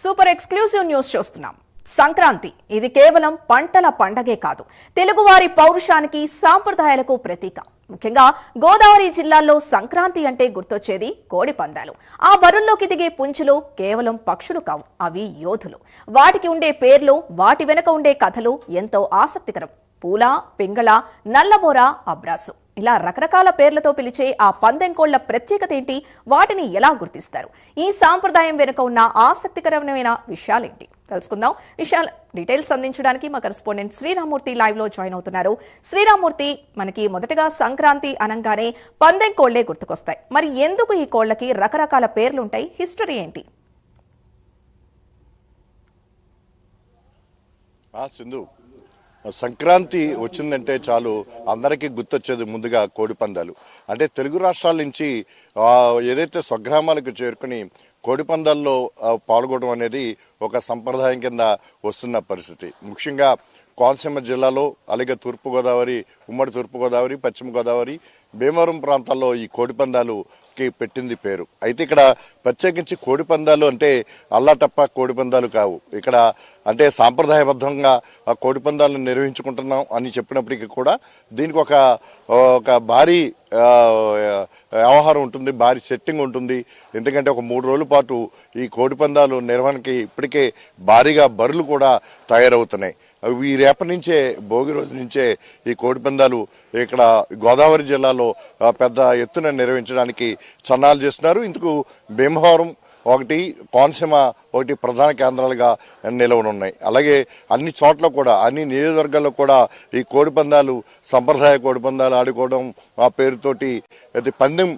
Super exclusive news చూస్తున్నాం. సంక్రాంతి ఇది కేవలం పంటల పండగే కాదు. తెలుగువారి పౌరుషానికి సాంప్రదాయాలకు ప్రతీక. ముఖ్యంగా గోదావరి జిల్లాల్లో సంక్రాంతి అంటే గుర్తొచ్చేది కోడి పందాలు. ఆ బరుల్లోకి దిగే పుంజులు కేవలం పక్షులు కావు అవి యోధులు. వాటికి ఉండే పేర్లు వాటి వెనుక ఉండే కథలు ఎంతో ఆసక్తికరం. పూల పింగళ నల్లబోర అబ్రాసు. ఇలా రకరకాల పేర్లతో పిలిచే ఆ పందెం కోళ్ళ ప్రత్యేకత ఏంటి? వాటిని ఎలా గుర్తిస్తారు? ఈ సాంప్రదాయం వెనుక ఉన్న ఆసక్తికరమైన విషయాలేంటి? తెలుసుకుందాం విషయాలు డీటెయిల్స్ అందించడానికి మా కరెస్పాండెంట్ శ్రీరామూర్తి లైవ్లో జాయిన్ అవుతున్నారు. శ్రీరామూర్తి మనకి మొదటగా సంక్రాంతి అనగానే పందెం కోళ్ళే గుర్తుకొస్తాయి. మరి ఎందుకు ఈ కోళ్ళకి రకరకాల పేర్లుంటాయి? హిస్టరీ ఏంటి? సింధు సంక్రాంతి వచ్చిందంటే చాలు అందరికీ గుర్తొచ్చేది ముందుగా కోడిపందాలు అంటే తెలుగు రాష్ట్రాల నుంచి ఏదైతే స్వగ్రామాలకు చేరుకుని కోడిపందాల్లో పాల్గొనడం అనేది ఒక సంప్రదాయం కింద వస్తున్న పరిస్థితి. ముఖ్యంగా కోనసీమ జిల్లాలో అలాగే తూర్పుగోదావరి ఉమ్మడి తూర్పుగోదావరి పశ్చిమ గోదావరి భీమవరం ప్రాంతాల్లో ఈ కోడిపందాలుకి పెట్టింది పేరు. అయితే ఇక్కడ ప్రత్యేకించి కోడిపందాలు అంటే అల్లాటప్ప కోడిపందాలు కావు. ఇక్కడ అంటే సాంప్రదాయబద్ధంగా ఆ కోడిపందాలను నిర్వహించుకుంటున్నాం అని చెప్పినప్పటికీ కూడా దీనికి ఒక ఒక భారీ వ్యవహారం ఉంటుంది భారీ సెట్టింగ్ ఉంటుంది. ఎందుకంటే ఒక మూడు రోజుల పాటు ఈ కోడిపందాలు నిర్వహణకి ఇప్పటికే భారీగా బరులు కూడా తయారవుతున్నాయి. ఈ రేపటి నుంచే భోగి రోజు నుంచే ఈ కోడిపందాలు ఇక్కడ గోదావరి జిల్లాలో ఆ, పెద్ద ఎత్తున నిర్వహించడానికి సన్నాహాలు చేస్తున్నారు. ఇందుకు భీమవరం ఒకటి కోనసీమ ఒకటి ప్రధాన కేంద్రాలుగా నిలవనున్నాయి. అలాగే అన్ని చోట్ల కూడా అన్ని నియోజకవర్గాల్లో కూడా ఈ కోడిపందాలు సంప్రదాయ కోడిపందాలు ఆడుకోవడం ఆ పేరుతోటి అది పందెం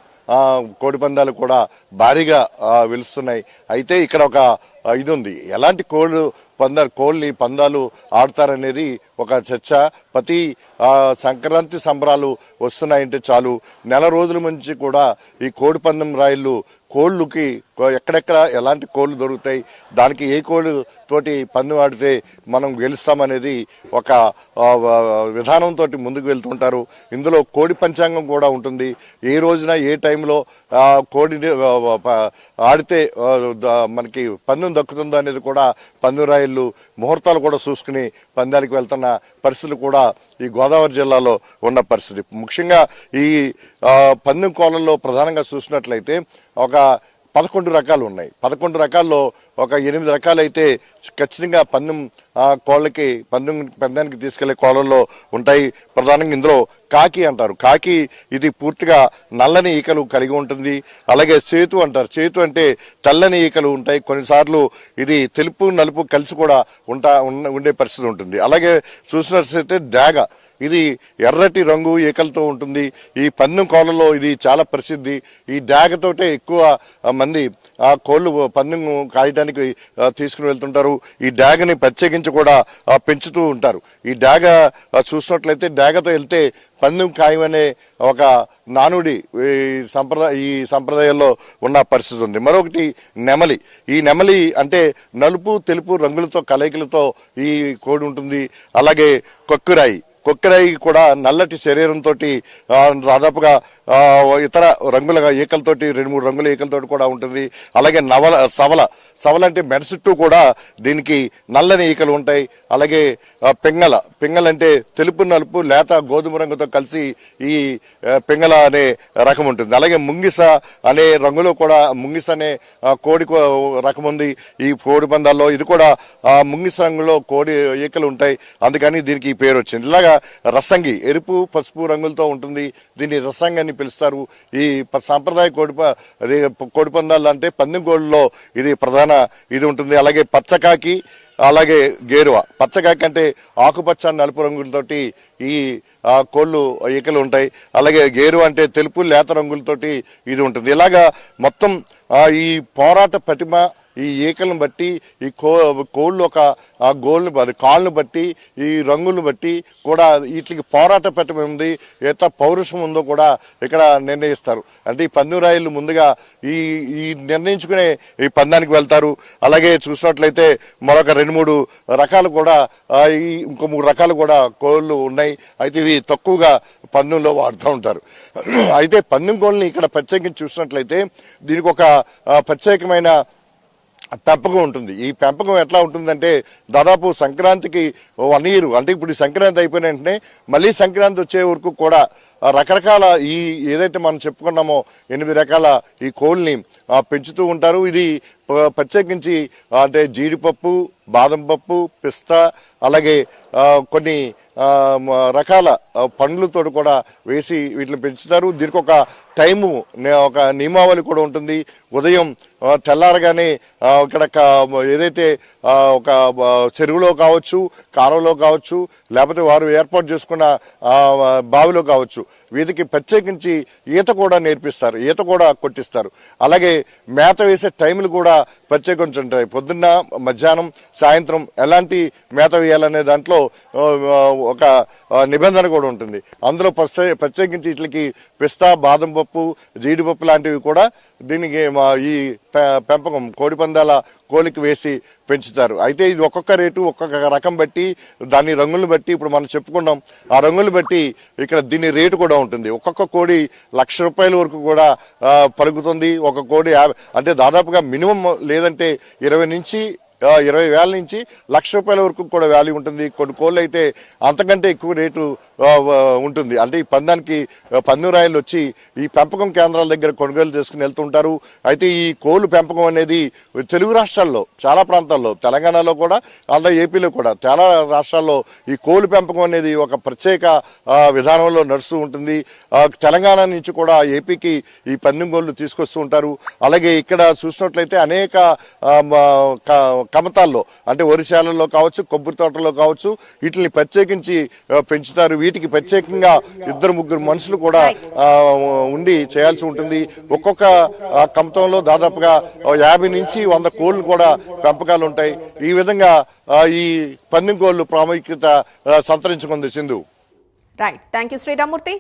కోడి పందాలు కూడా భారీగా వెలుస్తున్నాయి. అయితే ఇక్కడ ఒక ఇది ఉంది ఎలాంటి కోళ్ళు పందాలు కోళ్ళని పందాలు ఆడతారనేది ఒక చర్చ. ప్రతి సంక్రాంతి సంబరాలు వస్తున్నాయంటే చాలు. నెల రోజుల నుంచి కూడా ఈ కోడి పందెం రాయిళ్ళు కోళ్ళుకి ఎక్కడెక్కడ ఎలాంటి కోళ్ళు దొరుకుతాయి దానికి ఏ కోళ్ళు తోటి పందెం ఆడితే మనం గెలుస్తామనేది ఒక విధానంతో ముందుకు వెళ్తుంటారు. ఇందులో కోడి పంచాంగం కూడా ఉంటుంది. ఏ రోజున ఏ టైంలో కోడిని ఆడితే మనకి పందెం దక్కుతుందో అనేది కూడా పందెం రాయిళ్ళు ముహూర్తాలు కూడా చూసుకుని పందాలకు వెళ్తున్న పరిస్థితులు కూడా ఈ గోదావరి జిల్లాలో ఉన్న పరిస్థితి. ముఖ్యంగా ఈ పందెం కోళ్ళల్లో ప్రధానంగా చూసినట్లయితే ఒక పదకొండు రకాలు ఉన్నాయి. పదకొండు రకాల్లో ఒక ఎనిమిది రకాలైతే ఖచ్చితంగా పందెం కోళ్ళకి పందెం పందానికి తీసుకెళ్ళే కోళ్ళల్లో ఉంటాయి. ప్రధానంగా ఇందులో కాకి అంటారు. కాకి ఇది పూర్తిగా నల్లని ఈకలు కలిగి ఉంటుంది. అలాగే చేతు అంటారు. చేతు అంటే తెల్లని ఈకలు ఉంటాయి. కొన్నిసార్లు ఇది తెలుపు నలుపు కలిసి కూడా ఉంటా ఉండే పరిస్థితి ఉంటుంది. అలాగే చూసినట్లయితే డాగ ఇది ఎర్రటి రంగు ఈకలతో ఉంటుంది. ఈ పన్ను కోళ్ళలో ఇది చాలా ప్రసిద్ధి. ఈ డాగతోటే ఎక్కువ మంది ఆ కోళ్ళు పన్ను కాయడానికి తీసుకుని వెళ్తుంటారు. ఈ డాగని ప్రత్యేకించి కూడా పెంచుతూ ఉంటారు. ఈ డాగ చూసినట్లయితే డాగతో వెళ్తే పందెం ఖాయమనే ఒక నానుడి ఈ సంప్రదాయ ఈ సంప్రదాయంలో ఉన్న పరిస్థితి ఉంది. మరొకటి నెమలి. ఈ నెమలి అంటే నలుపు తెలుపు రంగులతో కలయికలతో ఈ కోడి ఉంటుంది. అలాగే కొక్కురాయి. కొక్కెరాయి కూడా నల్లటి శరీరంతో దాదాపుగా ఇతర రంగుల ఈకలతోటి రెండు మూడు రంగుల ఈకలతోటి కూడా ఉంటుంది. అలాగే నవల సవల సవల అంటే మెడ చుట్టూ కూడా దీనికి నల్లని ఈకలు ఉంటాయి. అలాగే పెంగల పెంగల అంటే తెలుపు నలుపు లేత గోధుమ రంగుతో కలిసి ఈ పెంగల అనే రకం ఉంటుంది. అలాగే ముంగిస అనే రంగులో కూడా ముంగిస అనే కోడి రకం ఉంది. ఈ కోడి పందాల్లో ఇది కూడా ముంగిస రంగులో కోడి ఈకలు ఉంటాయి. అందుకని దీనికి ఈ పేరు వచ్చింది. ఇలాగా రసంగి ఎరుపు పసుపు రంగులతో ఉంటుంది. దీన్ని రసంగి అని పిలుస్తారు. ఈ సాంప్రదాయ కోడి ప- కోడిపందాలు అంటే పందెం కోళ్ళలో ఇది ప్రధాన ఇది ఉంటుంది. అలాగే పచ్చకాకి అలాగే గేరువ. పచ్చకాకి అంటే ఆకుపచ్చ నలుపు రంగులతోటి ఈ కోళ్ళు ఈకలు ఉంటాయి. అలాగే గేరు అంటే తెలుపు లేత రంగులతోటి ఇది ఉంటుంది. ఇలాగా మొత్తం ఈ పోరాట ప్రతిమ ఈ ఈకలను బట్టి ఈ కో కోళ్ళు ఒక ఆ గోల్ని కాళ్ళను బట్టి ఈ రంగులను బట్టి కూడా వీటికి పోరాట పెట్టడం ఉంది ఎంత పౌరుషం ఉందో కూడా ఇక్కడ నిర్ణయిస్తారు. అంటే ఈ పందెం రాయిలు ముందుగా ఈ ఈ నిర్ణయించుకునే ఈ పందానికి వెళ్తారు. అలాగే చూసినట్లయితే మరొక రెండు మూడు రకాలు కూడా ఈ ఇంకో మూడు రకాలు కూడా కోళ్ళు ఉన్నాయి. అయితే ఇవి తక్కువగా పందెంలో వాడుతూ ఉంటారు. అయితే పందెం కోళ్ళని ఇక్కడ ప్రత్యేకించి చూసినట్లయితే దీనికి ఒక ప్రత్యేకమైన పెంపకం ఉంటుంది. ఈ పెంపకం ఎట్లా ఉంటుందంటే దాదాపు సంక్రాంతికి వన్ ఇయర్ అంటే ఇప్పుడు ఈ సంక్రాంతి అయిపోయిన వెంటనే మళ్ళీ సంక్రాంతి వచ్చే వరకు కూడా రకరకాల ఈ ఏదైతే మనం చెప్పుకున్నామో ఎనిమిది రకాల ఈ కోళ్ళని పెంచుతూ ఉంటారు. ఇది ప్రత్యేకించి అంటే జీడిపప్పు బాదం పప్పు పిస్తా అలాగే కొన్ని రకాల పండ్లతో కూడా వేసి వీటిని పెంచుతారు. దీనికి ఒక టైము ఒక నియమావళి కూడా ఉంటుంది. ఉదయం తెల్లారగానే ఇక్కడ ఏదైతే ఒక చెరువులో కావచ్చు కారంలో కావచ్చు లేకపోతే వారు ఏర్పాటు చేసుకున్న బావిలో కావచ్చు వీధికి ప్రత్యేకించి ఈత కూడా నేర్పిస్తారు ఈత కూడా కొట్టిస్తారు. అలాగే మేత వేసే టైంలు కూడా ప్రత్యేకించి ఉంటాయి పొద్దున్న మధ్యాహ్నం సాయంత్రం ఎలాంటి మేత వేయాలనే దాంట్లో ఒక నిబంధన కూడా ఉంటుంది. అందులో ప్రత్యేకించి వీటికి పిస్తా బాదం పప్పు జీడిపప్పు లాంటివి కూడా దీనికి మా ఈ పె- పెంపకం కోడి పందాల కోలికి వేసి పెంచుతారు. అయితే ఇది ఒక్కొక్క రేటు ఒక్కొక్క రకం బట్టి దాని రంగులను బట్టి ఇప్పుడు మనం చెప్పుకున్నాం. ఆ రంగులు బట్టి ఇక్కడ దీని రేటు కూడా ఉంటుంది. ఒక్కొక్క కోడి లక్ష రూపాయల వరకు కూడా పరుగుతుంది పలుకుతుంది. ఒక కోడి అంటే దాదాపుగా మినిమం లేదంటే ఇరవై నుంచి ఇరవై వేల నుంచి లక్ష రూపాయల వరకు కూడా వాల్యూ ఉంటుంది. కొన్ని కోళ్ళు అయితే అంతకంటే ఎక్కువ రేటు ఉంటుంది. అంటే ఈ పందానికి ఆ, రాయలు వచ్చి ఈ పెంపకం కేంద్రాల దగ్గర కొనుగోలు చేసుకుని వెళ్తుంటారు. అయితే ఈ కోళ్ళు పెంపకం అనేది తెలుగు రాష్ట్రాల్లో చాలా ప్రాంతాల్లో తెలంగాణలో కూడా ఆంధ్ర ఏపీలో కూడా చాలా రాష్ట్రాల్లో ఈ కోళ్ళు పెంపకం అనేది ఒక ప్రత్యేక విధానంలో నడుస్తూ ఉంటుంది. తెలంగాణ నుంచి కూడా ఏపీకి ఈ పందెం కోళ్ళు తీసుకొస్తూ ఉంటారు. అలాగే ఇక్కడ చూసినట్లయితే అనేక క- కమతాల్లో అంటే ఒరిశాలలో కావచ్చు కొబ్బరి తోటలో కావచ్చు వీటిని ప్రత్యేకించి పెంచుతారు. వీటికి ప్రత్యేకంగా ఇద్దరు ముగ్గురు మనుషులు కూడా ఉండి చేయాల్సి ఉంటుంది. ఒక్కొక్క కమతంలో దాదాపుగా యాభై నుంచి వంద కోళ్ళు కూడా పెంపకాలు ఉంటాయి. ఈ విధంగా ఈ పందెం కోళ్ళు ప్రాముఖ్యత సంతరించుకుంది Sindhu. Right thank you Sriramurthy